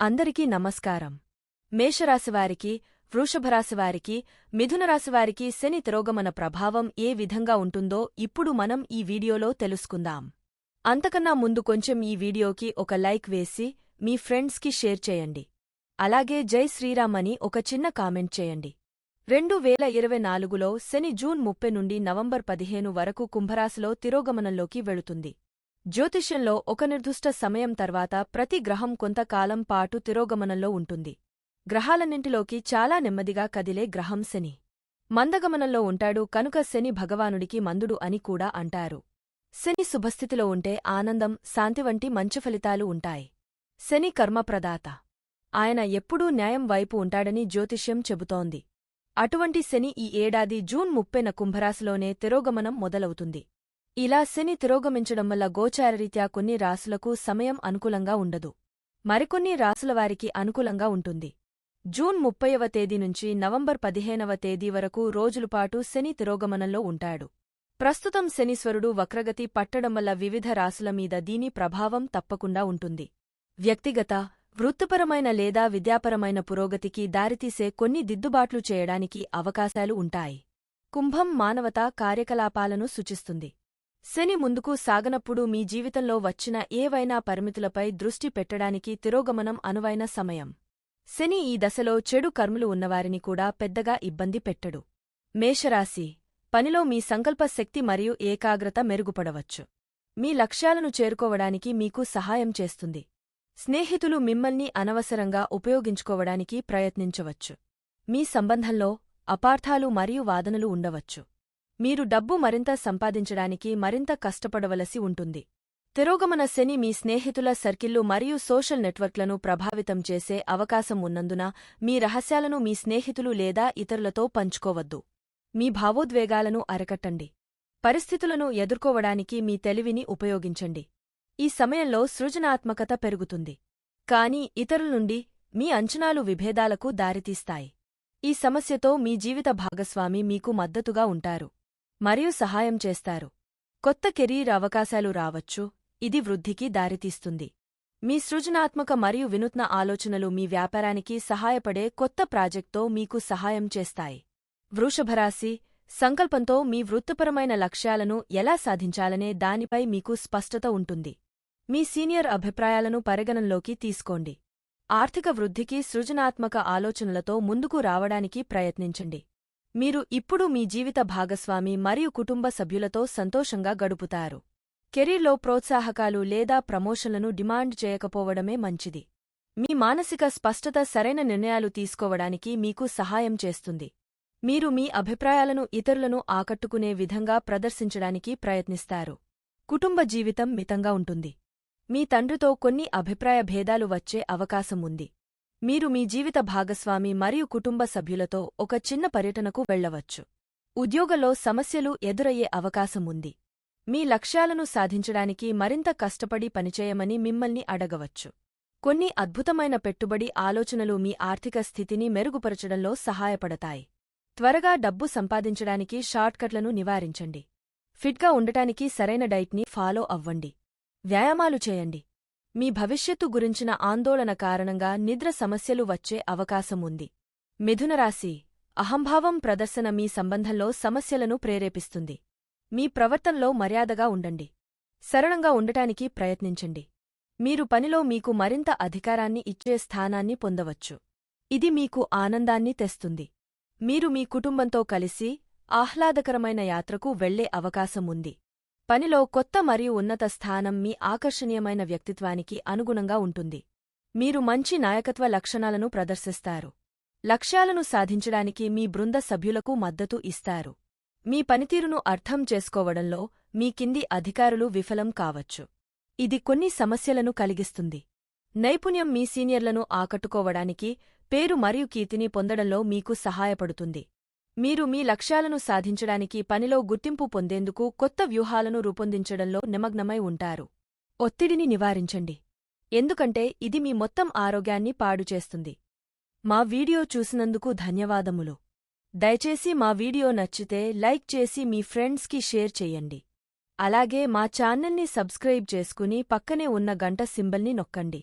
అందరికీ నమస్కారం. మేషరాశివారికి వృషభరాశివారికి మిథునరాశివారికి శని తిరోగమన ప్రభావం ఏ విధంగా ఉంటుందో ఇప్పుడు మనం ఈ వీడియోలో తెలుసుకుందాం. అంతకన్నా ముందు కొంచెం ఈ వీడియోకి ఒక లైక్ వేసి మీ ఫ్రెండ్స్కి షేర్ చేయండి. అలాగే జై శ్రీరామ్ అని ఒక చిన్న కామెంట్ చేయండి. రెండు వేల ఇరవై నాలుగులో శని జూన్ ముప్పై నుండి నవంబర్ పదిహేను వరకు కుంభరాశిలో తిరోగమనంలోకి వెళుతుంది. జ్యోతిష్యంలో ఒక నిర్దిష్ట సమయం తర్వాత ప్రతి గ్రహం కొంతకాలం పాటు తిరోగమనంలో ఉంటుంది. గ్రహాలన్నింటిలోకి చాలా నెమ్మదిగా కదిలే గ్రహం శని. మందగమనంలో ఉంటాడు కనుక శని భగవానుడికి మందుడు అని కూడా అంటారు. శని శుభస్థితిలో ఉంటే ఆనందం శాంతి వంటి మంచి ఫలితాలు ఉంటాయి. శని కర్మప్రదాత. ఆయన ఎప్పుడూ న్యాయం వైపు ఉంటాడని జ్యోతిష్యం చెబుతోంది. అటువంటి శని ఈ ఏడాది జూన్ ముప్పెన కుంభరాశిలోనే తిరోగమనం మొదలవుతుంది. ఇలా శని తిరోగమించడం వల్ల గోచారరీత్యా కొన్ని రాసులకు సమయం అనుకూలంగా ఉండదు. మరికొన్ని రాసులవారికి అనుకూలంగా ఉంటుంది. జూన్ ముప్పైవ తేదీ నుంచి నవంబర్ పదిహేనవ తేదీ వరకు రోజులపాటు శని తిరోగమనంలో ఉంటాడు. ప్రస్తుతం శనీశ్వరుడు వక్రగతి పట్టడం వల్ల వివిధ రాసుల మీద దీని ప్రభావం తప్పకుండా ఉంటుంది. వ్యక్తిగత వృత్తిపరమైన లేదా విద్యాపరమైన పురోగతికి దారితీసే కొన్ని దిద్దుబాట్లు చేయడానికి అవకాశాలు ఉంటాయి. కుంభం మానవతా కార్యకలాపాలను సూచిస్తుంది. శని ముందుకు సాగనప్పుడు మీ జీవితంలో వచ్చిన ఏవైనా పరిమితులపై దృష్టి పెట్టడానికి తిరోగమనం అనువైన సమయం. శని ఈ దశలో చెడు కర్ములు ఉన్నవారిని కూడా పెద్దగా ఇబ్బంది పెట్టడు. మేషరాశి పనిలో మీ సంకల్ప శక్తి మరియు ఏకాగ్రత మెరుగుపడవచ్చు. మీ లక్ష్యాలను చేరుకోవడానికి మీకు సహాయం చేస్తుంది. స్నేహితులు మిమ్మల్ని అనవసరంగా ఉపయోగించుకోవడానికి ప్రయత్నించవచ్చు. మీ సంబంధంలో అపార్థాలు మరియు వాదనలు ఉండవచ్చు. మీరు డబ్బు మరింత సంపాదించడానికి మరింత కష్టపడవలసి ఉంటుంది. తిరోగమన శని మీ స్నేహితుల సర్కిల్లు మరియు సోషల్ నెట్వర్క్లను ప్రభావితం చేసే అవకాశం ఉన్నందున మీ రహస్యాలను మీ స్నేహితులు లేదా ఇతరులతో పంచుకోవద్దు. మీ భావోద్వేగాలను అరకట్టండి. పరిస్థితులను ఎదుర్కోవడానికి మీ తెలివిని ఉపయోగించండి. ఈ సమయంలో సృజనాత్మకత పెరుగుతుంది. కాని ఇతరుల నుండి మీ అంచనాలు విభేదాలకు దారితీస్తాయి. ఈ సమస్యతో మీ జీవిత భాగస్వామి మీకు మద్దతుగా ఉంటారు. మరియు సహాయం చేస్తారు. కొత్త కెరీర్ అవకాశాలు రావచ్చు ఇది వృద్ధికి దారితీస్తుంది. మీ సృజనాత్మక మరియు వినూత్న ఆలోచనలు మీ వ్యాపారానికి సహాయపడే కొత్త ప్రాజెక్ట్తో మీకు సహాయం చేస్తాయి. వృషభరాశి సంకల్పంతో మీ వృత్తిపరమైన లక్ష్యాలను ఎలా సాధించాలనే దానిపై మీకు స్పష్టత ఉంటుంది. మీ సీనియర్ అభిప్రాయాలను పరిగణనలోకి తీసుకోండి. ఆర్థిక వృద్ధికి సృజనాత్మక ఆలోచనలతో ముందుకు రావడానికి ప్రయత్నించండి. మీరు ఇప్పుడు మీ జీవిత భాగస్వామి మరియు కుటుంబ సభ్యులతో సంతోషంగా గడుపుతారు. కెరీర్లో ప్రోత్సాహకాలు లేదా ప్రమోషన్లను డిమాండ్ చేయకపోవడమే మంచిది. మీ మానసిక స్పష్టత సరైన నిర్ణయాలు తీసుకోవడానికి మీకు సహాయం చేస్తుంది. మీరు మీ అభిప్రాయాలను ఇతరులను ఆకట్టుకునే విధంగా ప్రదర్శించడానికి ప్రయత్నిస్తారు. కుటుంబ జీవితం మితంగా ఉంటుంది. మీ తండ్రితో కొన్ని అభిప్రాయ భేదాలు వచ్చే అవకాశం ఉంది. మీరు మీ జీవిత భాగస్వామి మరియు కుటుంబ సభ్యులతో ఒక చిన్న పర్యటనకు వెళ్ళవచ్చు ఉద్యోగంలో సమస్యలు ఎదురయ్యే అవకాశం ఉంది. మీ లక్ష్యాలను సాధించడానికి మరింత కష్టపడి పనిచేయమని మిమ్మల్ని అడగవచ్చు. కొన్ని అద్భుతమైన పెట్టుబడి ఆలోచనలు మీ ఆర్థిక స్థితిని మెరుగుపరచడంలో సహాయపడతాయి. త్వరగా డబ్బు సంపాదించడానికి షార్ట్కట్లను నివారించండి. ఫిట్గా ఉండటానికి సరైన డైట్ని ఫాలో అవ్వండి. వ్యాయామాలు చేయండి. మీ భవిష్యత్తు గురించిన ఆందోళన కారణంగా నిద్ర సమస్యలు వచ్చే అవకాశం ఉంది మిథునరాశి అహంభావం ప్రదర్శన మీ సంబంధంలో సమస్యలను ప్రేరేపిస్తుంది. మీ ప్రవర్తనలో మర్యాదగా ఉండండి. సరళంగా ఉండటానికి ప్రయత్నించండి. మీరు పనిలో మీకు మరింత అధికారాన్ని ఇచ్చే స్థానాన్ని పొందవచ్చు. ఇది మీకు ఆనందాన్ని తెస్తుంది. మీరు మీ కుటుంబంతో కలిసి ఆహ్లాదకరమైన యాత్రకు వెళ్ళే అవకాశం ఉంది పనిలో కొత్త మరియు ఉన్నత స్థానం మీ ఆకర్షణీయమైన వ్యక్తిత్వానికి అనుగుణంగా ఉంటుంది. మీరు మంచి నాయకత్వ లక్షణాలను ప్రదర్శిస్తారు. లక్ష్యాలను సాధించడానికి మీ బృంద సభ్యులకు మద్దతు ఇస్తారు. మీ పనితీరును అర్థం చేసుకోవడంలో మీ కింది అధికారులు విఫలం కావచ్చు. ఇది కొన్ని సమస్యలను కలిగిస్తుంది. నైపుణ్యం మీ సీనియర్లను ఆకట్టుకోవడానికి పేరు మరియు కీర్తిని పొందడంలో మీకు సహాయపడుతుంది. మీరు మీ లక్ష్యాలను సాధించడానికి పనిలో గుర్తింపు పొందేందుకు కొత్త వ్యూహాలను రూపొందించడంలో నిమగ్నమై ఉంటారు. ఒత్తిడిని నివారించండి. ఎందుకంటే ఇది మీ మొత్తం ఆరోగ్యాన్ని పాడుచేస్తుంది మా వీడియో చూసినందుకు ధన్యవాదములు. దయచేసి మా వీడియో నచ్చితే లైక్ చేసి మీ ఫ్రెండ్స్కి షేర్ చెయ్యండి అలాగే మా ఛానల్ని సబ్స్క్రైబ్ చేసుకుని పక్కనే ఉన్న గంట సింబల్ని నొక్కండి.